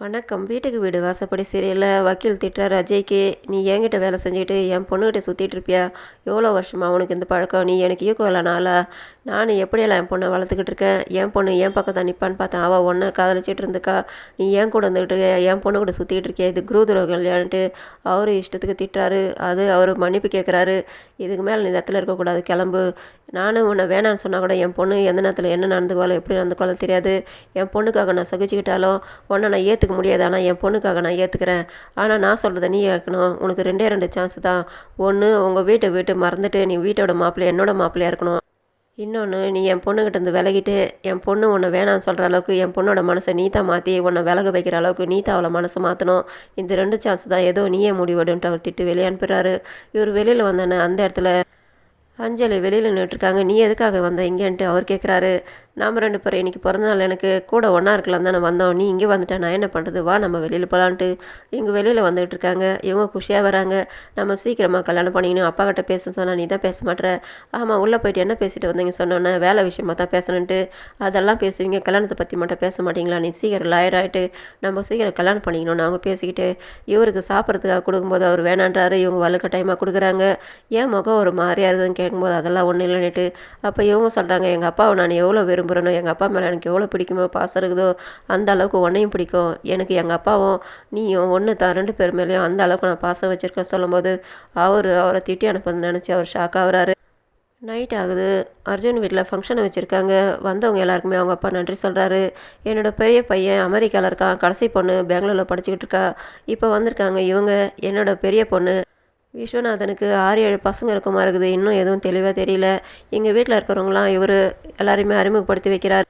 வணக்கம். வீட்டுக்கு வீடு வாசப்படி சீரியலில் வக்கீல் திட்டுறாரு அஜய்க்கு. நீ என்கிட்ட வேலை செஞ்சுக்கிட்டு என் பொண்ணுகிட்ட சுற்றிட்டு இருப்பியா? எவ்வளோ வருஷமாக உனக்கு இந்த பழக்கம்? நீ எனக்கு ஈக்குவலான நாளா நான் எப்படியெல்லாம் என் பொண்ணை வளர்த்துக்கிட்டு இருக்கேன்? என் பொண்ணு என் பக்கத்தான் நிற்பான்னு பார்த்தேன் அவள் ஒன்றை காதலிச்சிட்டு இருந்துக்கா? நீ ஏன் கூட வந்துக்கிட்டு இருக்க? என் பொண்ணு கூட சுற்றிக்கிட்டு இருக்கியா? இது குருதுரோகம் இல்லையான்ட்டு அவர் இஷ்டத்துக்கு திட்டுறாரு. அது அவர் மன்னிப்பு கேட்குறாரு இதுக்கு மேலே நீ இந்த இடத்துல இருக்கக்கூடாது. கிளம்பு. நானும் உன்னை வேணான்னு சொன்னால் கூட என் பொண்ணு எந்த நேரத்தில் என்ன நடந்துக்குவாளோ எப்படி நடந்துக்குவாளோ தெரியாது. என் பொண்ணுக்காக நான் சகிச்சுக்கிட்டாலும் உன்னை நான் ஏற்றுக்க முடியாது. ஆனால் என் பொண்ணுக்காக நான் ஏற்றுக்கிறேன் ஆனால் நான் சொல்கிறத நீ ஏற்கணும். உனக்கு ரெண்டே ரெண்டு சான்ஸ் தான். ஒன்று உங்கள் வீட்டை விட்டு மறந்துட்டு நீ வீட்டோட மாப்பிள்ளை என்னோட மாப்பிள்ளையாக இருக்கணும். இன்னொன்று நீ என் பொண்ணுக்கிட்ட இருந்து விலகிட்டு என் பொண்ணு உன்னை வேணாம்னு சொல்கிற அளவுக்கு என் பொண்ணோட மனசை நீ தான் மாற்றி உன்னை விலக வைக்கிற அளவுக்கு நீ தான் அவளை மனசை மாற்றணும் இந்த ரெண்டு சான்ஸ் தான் ஏதோ நீயே முடிவெடுன்ட்டு அவர் திட்டு வெளியே அனுப்புகிறாரு இவர் வெளியில் வந்தானே அந்த இடத்துல அஞ்சலி வெளியில் நின்றுட்டுருக்காங்க நீ எதுக்காக வந்த? இங்கேன்ட்டு அவர் கேட்குறாரு நாம் ரெண்டு பேரும் இன்றைக்கி பிறந்தநாள் எனக்கு கூட ஒன்றா இருக்கலாம் தானே வந்தோம். நீ இங்கே வந்துட்டேன் நான் என்ன பண்ணுறது வா நம்ம வெளியில் போகலான்ட்டு இவங்க வெளியில் வந்துகிட்டு இருக்காங்க. இவங்க குஷியாக வராங்க. நம்ம சீக்கிரமாக கல்யாணம் பண்ணிக்கணும். அப்பா கிட்ட பேச சொன்னால் நீ தான் பேச மாட்டேற ஆமாம் உள்ளே போயிட்டு என்ன பேசிட்டு வந்தீங்க சொன்னோன்னே வேலை விஷயமா தான் பேசணுன்ட்டு. அதெல்லாம் பேசுவீங்க. கல்யாணத்தை பற்றி மட்டும் பேச மாட்டீங்களா? நீ சீக்கிரம் லாயர் ஆகிட்டு நம்ம சீக்கிரம் கல்யாணம் பண்ணிக்கணும்னு அவங்க பேசிக்கிட்டு இவருக்கு சாப்பிட்றதுக்காக கொடுக்கும்போது அவர் வேணான்றாரு. இவங்க வலுக்கட்டாயமாக கொடுக்குறாங்க. ஏன் முகம் ஒரு மாதிரியாக இருக்குதுன்னு கேட்கும்போது அதெல்லாம் ஒன்றும் இல்லைன்னுட்டு. அப்போ இவங்க சொல்கிறாங்க எங்கள் அப்பாவை நான் எவ்வளோ விரும்புகிறேனோ எங்கள் அப்பா மேலே எனக்கு எவ்வளோ பிடிக்குமோ பாசம் இருக்குதோ அந்த அளவுக்கு உன்னையும் பிடிக்கும். எனக்கு எங்கள் அப்பாவும் நீயும் ஒன்று தான் ரெண்டு பேர் மேலேயும் அந்த அளவுக்கு நான் பாசம் வச்சுருக்கேன் சொல்லும்போது அவர் அவரை திட்டி அனுப்புன்னு நினச்சி அவர் ஷாக் ஆகிறாரு. நைட் ஆகுது. அர்ஜுன் வீட்டில் ஃபங்க்ஷனை வச்சுருக்காங்க. வந்தவங்க எல்லாருக்குமே அவங்க அப்பா நன்றி சொல்கிறாரு என்னோட பெரிய பையன் அமெரிக்காவில் இருக்கான். கடைசி பொண்ணு பெங்களூரில் படிச்சுக்கிட்டு இருக்கா. இப்போ வந்திருக்காங்க இவங்க. என்னோடய பெரிய பொண்ணு. விஸ்வநாதனுக்கு ஆறு ஏழு பசங்க இருக்குமா இருக்குது? இன்னும் எதுவும் தெளிவாக தெரியல. எங்கள் வீட்டில் இருக்கிறவங்களாம் இவர் எல்லாரையுமே அறிமுகப்படுத்தி வைக்கிறார்.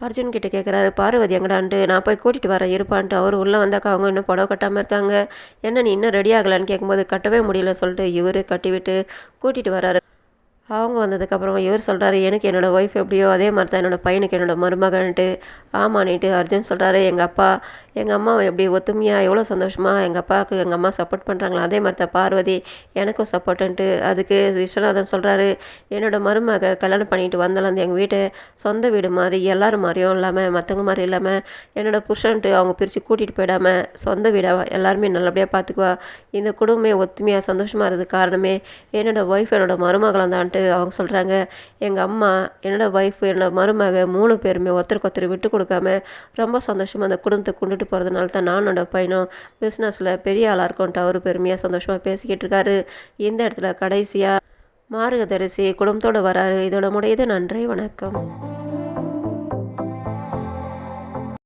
அர்ஜுன் கிட்டே கேட்குறாரு பார்வதி எங்கடான்ட்டு? நான் போய் கூட்டிகிட்டு வரேன் இருப்பான்ட்டு. அவர் உள்ளே வந்தாக்கா அவங்க இன்னும் புடவை கட்டாமல் இருக்காங்க. என்ன நீ இன்னும் ரெடி ஆகலான்னு கேட்கும்போது கட்டவே முடியலன்னு சொல்லிட்டு இவர் கட்டிவிட்டு கூட்டிகிட்டு வராரு. அவங்க வந்ததுக்கப்புறம் இவர் சொல்கிறாரு எனக்கு என்னோடய ஒய்ஃப் எப்படியோ அதே மாதிரி தான் என்னோடய பையனுக்கு என்னோடய மருமகன்ட்டு. ஆமான்னுட்டு அர்ஜுன் சொல்கிறாரு எங்கள் அப்பா எங்கள் அம்மாவை எப்படி ஒத்துமையாக எவ்வளோ சந்தோஷமாக எங்கள் அப்பாவுக்கு எங்கள் அம்மா சப்போர்ட் பண்ணுறாங்களா அதே மாதிரி தான் பார்வதி எனக்கும் சப்போர்ட்டுன்ட்டு அதுக்கு விஸ்வநாதன் சொல்கிறாரு என்னோடய மருமக கல்யாணம் பண்ணிட்டு வந்தாலும் எங்கள் வீட்டை சொந்த வீடு மாதிரி எல்லோரும் மாதிரியும் இல்லாமல் மற்றவங்க மாதிரி இல்லாமல் என்னோடய புருஷன்ட்டு அவங்க பிரித்து கூட்டிகிட்டு போயிடாமல் சொந்த வீடாக எல்லாருமே நல்லபடியாக பார்த்துக்குவா இந்த குடும்பமே ஒத்துமையாக சந்தோஷமாக இருக்கிறது காரணமே என்னோடய ஒய்ஃப் என்னோடய மருமகளாம் அவங்க சொல்கிறாங்க எங்கள் அம்மா என்னோடய ஒய்ஃப் என்னோடய மருமக மூணு பேருமே ஒருத்தருக்கு ஒருத்தர் விட்டு கொடுக்காம ரொம்ப சந்தோஷமாக அந்த குடும்பத்தை கொண்டுட்டு போகிறதுனால தான் நானோட பையனும் பிஸ்னஸில் பெரிய ஆளாக இருக்கோன்ட்டு அவர் பெருமையாக சந்தோஷமாக பேசிக்கிட்டு இருக்காரு. இந்த இடத்துல கடைசியாக மார்கதரிசி குடும்பத்தோடு வராரு. இதோட முடியுது. நன்றி. வணக்கம்.